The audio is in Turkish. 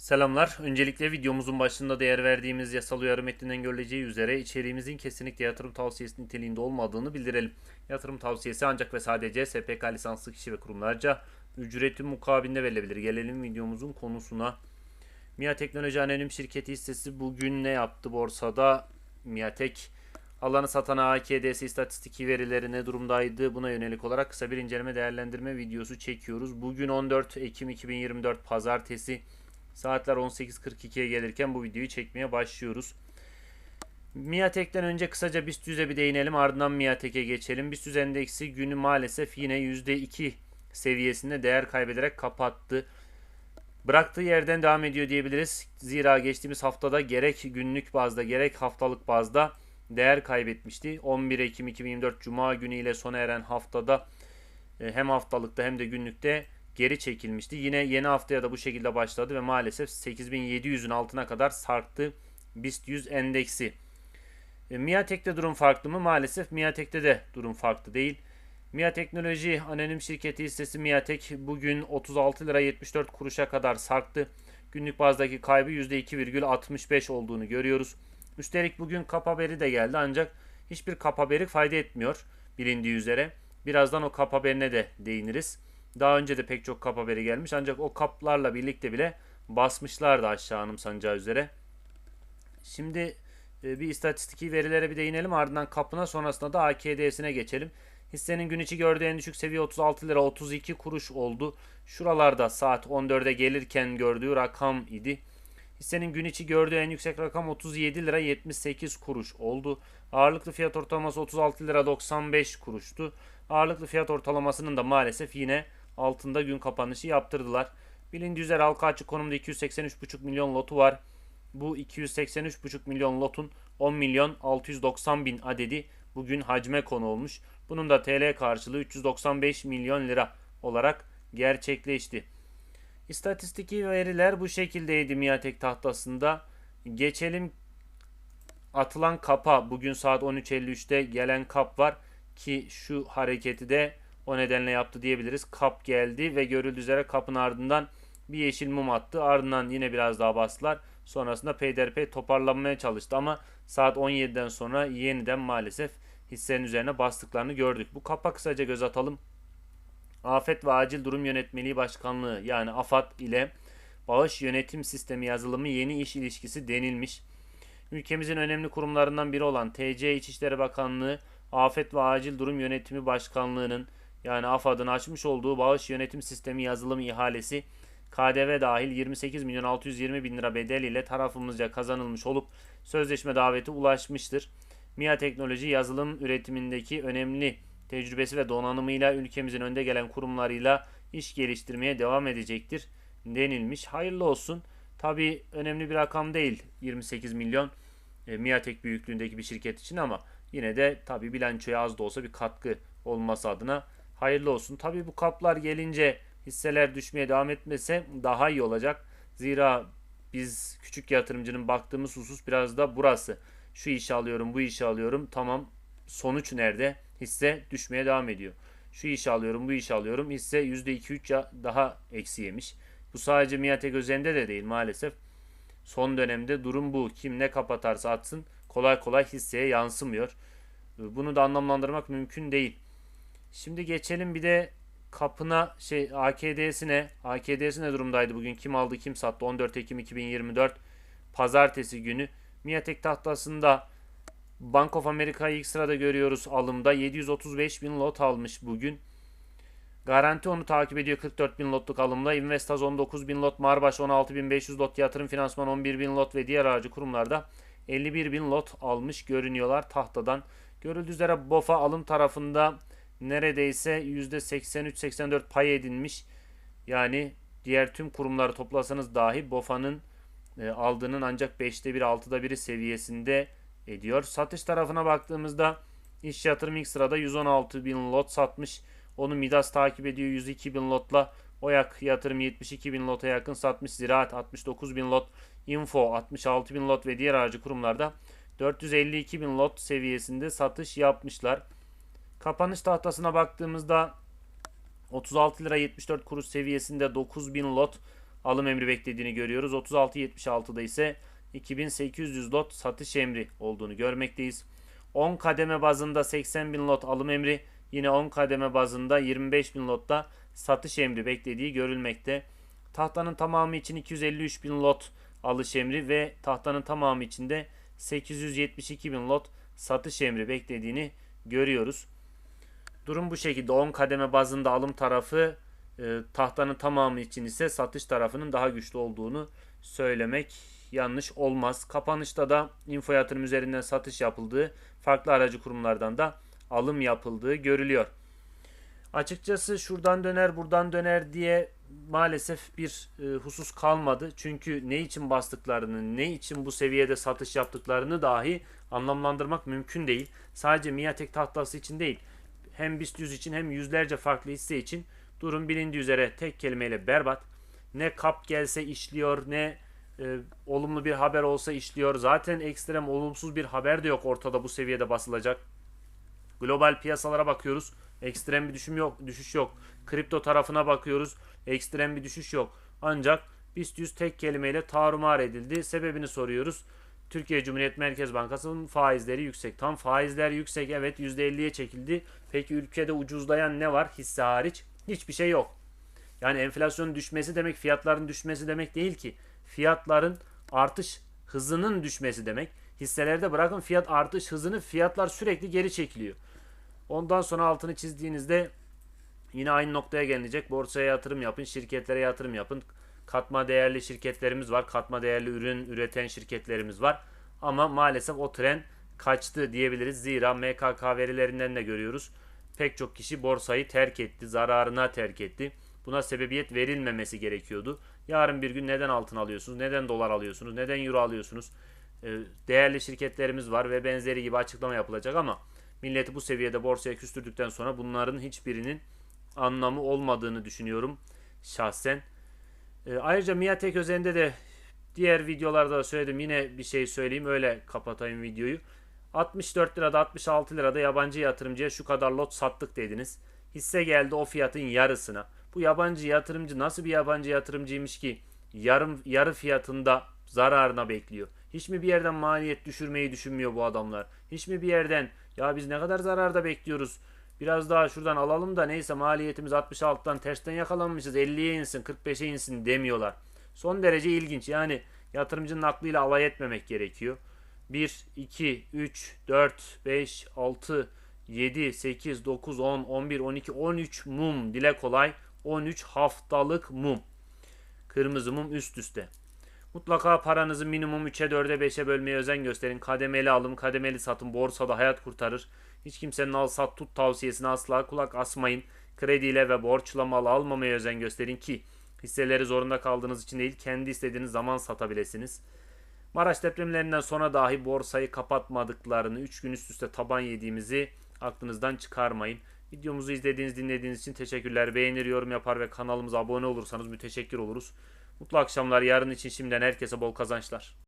Selamlar. Öncelikle videomuzun başında değer verdiğimiz yasal uyarı metninden görüleceği üzere içeriğimizin kesinlikle yatırım tavsiyesi niteliğinde olmadığını bildirelim. Yatırım tavsiyesi ancak ve sadece SPK lisanslı kişi ve kurumlarca ücreti mukabilinde verilebilir. Gelelim videomuzun konusuna. MIA Teknoloji Anonim Şirketi hissesi bugün ne yaptı borsada? MIATek alanı satan AKDS istatistiki verileri ne durumdaydı? Buna yönelik olarak kısa bir inceleme değerlendirme videosu çekiyoruz. Bugün 14 Ekim 2024 Pazartesi Saatler 18.42'ye gelirken bu videoyu çekmeye başlıyoruz. Miatek'ten önce kısaca BIST 100'e bir değinelim ardından Miatek'e geçelim. BIST 100 endeksi günü maalesef yine %2 seviyesinde değer kaybederek kapattı. Bıraktığı yerden devam ediyor diyebiliriz. Zira geçtiğimiz haftada gerek günlük bazda gerek haftalık bazda değer kaybetmişti. 11 Ekim 2024 Cuma günü ile sona eren haftada e, hem haftalıkta hem de günlükte geri çekilmişti. Yine yeni haftaya da bu şekilde başladı ve maalesef 8700'ün altına kadar sarktı BIST 100 endeksi. E, Miatek'te durum farklı mı? Maalesef Miatek'te de durum farklı değil. Mia Teknoloji anonim şirketi hissesi Miatek bugün 36 lira 74 kuruşa kadar sarktı. Günlük bazdaki kaybı %2,65 olduğunu görüyoruz. Üstelik bugün kap haberi de geldi ancak hiçbir kap haberi fayda etmiyor bilindiği üzere. Birazdan o kap haberine de değiniriz. Daha önce de pek çok kap haberi gelmiş ancak o kaplarla birlikte bile basmışlardı aşağı anımsanacağı üzere. Şimdi e, bir istatistiki verilere bir değinelim ardından kapına sonrasında da AKD'sine geçelim. Hissenin gün içi gördüğü en düşük seviye 36 lira 32 kuruş oldu. Şuralarda saat 14'e gelirken gördüğü rakam idi. Hissenin gün içi gördüğü en yüksek rakam 37 lira 78 kuruş oldu. Ağırlıklı fiyat ortalaması 36 lira 95 kuruştu. Ağırlıklı fiyat ortalamasının da maalesef yine altında gün kapanışı yaptırdılar. Bilindiği üzere halka açık konumda 283,5 milyon lotu var. Bu 283,5 milyon lotun 10 milyon 690 bin adedi bugün hacme konu olmuş. Bunun da TL karşılığı 395 milyon lira olarak gerçekleşti. İstatistiki veriler bu şekildeydi Miatek tahtasında. Geçelim atılan kapa. Bugün saat 13.53'te gelen kap var ki şu hareketi de o nedenle yaptı diyebiliriz. Kap geldi ve görüldüğü üzere kapın ardından bir yeşil mum attı. Ardından yine biraz daha bastılar. Sonrasında peyderpey toparlanmaya çalıştı ama saat 17'den sonra yeniden maalesef hissenin üzerine bastıklarını gördük. Bu kapa kısaca göz atalım. Afet ve Acil Durum Yönetmeliği Başkanlığı yani AFAD ile Bağış Yönetim Sistemi yazılımı yeni iş ilişkisi denilmiş. Ülkemizin önemli kurumlarından biri olan TC İçişleri Bakanlığı Afet ve Acil Durum Yönetimi Başkanlığı'nın yani AFAD'ın açmış olduğu bağış yönetim sistemi yazılım ihalesi KDV dahil 28 milyon 620 bin lira bedel ile tarafımızca kazanılmış olup sözleşme daveti ulaşmıştır. MIA Teknoloji yazılım üretimindeki önemli tecrübesi ve donanımıyla ülkemizin önde gelen kurumlarıyla iş geliştirmeye devam edecektir denilmiş. Hayırlı olsun. Tabi önemli bir rakam değil 28 milyon e, Miatek büyüklüğündeki bir şirket için ama yine de tabi bilançoya az da olsa bir katkı olması adına hayırlı olsun. Tabi bu kaplar gelince hisseler düşmeye devam etmese daha iyi olacak. Zira biz küçük yatırımcının baktığımız husus biraz da burası. Şu işi alıyorum, bu işi alıyorum. Tamam sonuç nerede? Hisse düşmeye devam ediyor. Şu işi alıyorum, bu işi alıyorum. Hisse %2-3 daha eksi yemiş. Bu sadece Miatek özelinde de değil maalesef. Son dönemde durum bu. Kim ne kapatarsa atsın kolay kolay hisseye yansımıyor. Bunu da anlamlandırmak mümkün değil. Şimdi geçelim bir de kapına şey AKD'sine. AKD'si durumdaydı bugün? Kim aldı kim sattı? 14 Ekim 2024 Pazartesi günü. Miatek tahtasında Bank of America'yı ilk sırada görüyoruz alımda. 735 bin lot almış bugün. Garanti onu takip ediyor 44 bin lotluk alımda. Investaz 19 bin lot, Marbaş 16 bin 500 lot, Yatırım Finansman 11 bin lot ve diğer aracı kurumlarda 51 bin lot almış görünüyorlar tahtadan. Görüldüğü üzere BOFA alım tarafında neredeyse %83-84 pay edinmiş. Yani diğer tüm kurumları toplasanız dahi BOFA'nın e, aldığının ancak 5'te 1 6'da 1'i seviyesinde ediyor. Satış tarafına baktığımızda iş yatırım ilk sırada 116 bin lot satmış. Onu Midas takip ediyor 102 bin lotla. Oyak yatırım 72 bin lota yakın satmış. Ziraat 69 bin lot. Info 66 bin lot ve diğer aracı kurumlarda 452 bin lot seviyesinde satış yapmışlar. Kapanış tahtasına baktığımızda 36 lira 74 kuruş seviyesinde 9 bin lot alım emri beklediğini görüyoruz. 36.76'da ise 2800 lot satış emri olduğunu görmekteyiz. 10 kademe bazında 80 bin lot alım emri, yine 10 kademe bazında 25 bin lotta satış emri beklediği görülmekte. Tahtanın tamamı için 253 bin lot alış emri ve tahtanın tamamı için de 872 bin lot satış emri beklediğini görüyoruz. Durum bu şekilde 10 kademe bazında alım tarafı e, tahtanın tamamı için ise satış tarafının daha güçlü olduğunu söylemek yanlış olmaz. Kapanışta da info yatırım üzerinden satış yapıldığı, farklı aracı kurumlardan da alım yapıldığı görülüyor. Açıkçası şuradan döner buradan döner diye maalesef bir e, husus kalmadı. Çünkü ne için bastıklarını, ne için bu seviyede satış yaptıklarını dahi anlamlandırmak mümkün değil. Sadece Miatek tahtası için değil. Hem BIST 100 için hem yüzlerce farklı hisse için durum bilindiği üzere tek kelimeyle berbat. Ne kap gelse işliyor ne e, olumlu bir haber olsa işliyor. Zaten ekstrem olumsuz bir haber de yok ortada bu seviyede basılacak. Global piyasalara bakıyoruz. Ekstrem bir düşüm yok, düşüş yok. Kripto tarafına bakıyoruz. Ekstrem bir düşüş yok. Ancak BIST 100 tek kelimeyle tarumar edildi. Sebebini soruyoruz. Türkiye Cumhuriyet Merkez Bankası'nın faizleri yüksek. Tam faizler yüksek evet %50'ye çekildi. Peki ülkede ucuzlayan ne var hisse hariç? Hiçbir şey yok. Yani enflasyonun düşmesi demek fiyatların düşmesi demek değil ki. Fiyatların artış hızının düşmesi demek. Hisselerde bırakın fiyat artış hızını fiyatlar sürekli geri çekiliyor. Ondan sonra altını çizdiğinizde yine aynı noktaya gelecek. Borsaya yatırım yapın, şirketlere yatırım yapın. Katma değerli şirketlerimiz var. Katma değerli ürün üreten şirketlerimiz var. Ama maalesef o tren kaçtı diyebiliriz. Zira MKK verilerinden de görüyoruz. Pek çok kişi borsayı terk etti, zararına terk etti. Buna sebebiyet verilmemesi gerekiyordu. Yarın bir gün neden altın alıyorsunuz, neden dolar alıyorsunuz, neden euro alıyorsunuz? Ee, Değerli şirketlerimiz var ve benzeri gibi açıklama yapılacak ama milleti bu seviyede borsaya küstürdükten sonra bunların hiçbirinin anlamı olmadığını düşünüyorum şahsen. Ee, ayrıca Miatek özelinde de diğer videolarda da söyledim yine bir şey söyleyeyim öyle kapatayım videoyu. 64 lirada 66 lirada yabancı yatırımcıya şu kadar lot sattık dediniz. Hisse geldi o fiyatın yarısına. Bu yabancı yatırımcı nasıl bir yabancı yatırımcıymış ki yarım yarı fiyatında zararına bekliyor. Hiç mi bir yerden maliyet düşürmeyi düşünmüyor bu adamlar? Hiç mi bir yerden ya biz ne kadar zararda bekliyoruz? Biraz daha şuradan alalım da neyse maliyetimiz 66'dan tersten yakalanmışız 50'ye insin 45'e insin demiyorlar. Son derece ilginç yani yatırımcının aklıyla alay etmemek gerekiyor. 1, 2, 3, 4, 5, 6, 7, 8, 9, 10, 11, 12, 13 mum dile kolay 13 haftalık mum. Kırmızı mum üst üste. Mutlaka paranızı minimum 3'e 4'e 5'e bölmeye özen gösterin. Kademeli alım, kademeli satın borsada hayat kurtarır. Hiç kimsenin al sat tut tavsiyesine asla kulak asmayın. Krediyle ve borçla mal almamaya özen gösterin ki hisseleri zorunda kaldığınız için değil kendi istediğiniz zaman satabilirsiniz. Maraş depremlerinden sonra dahi borsayı kapatmadıklarını 3 gün üst üste taban yediğimizi aklınızdan çıkarmayın. Videomuzu izlediğiniz dinlediğiniz için teşekkürler. Beğenir yorum yapar ve kanalımıza abone olursanız müteşekkir oluruz. Mutlu akşamlar. Yarın için şimdiden herkese bol kazançlar.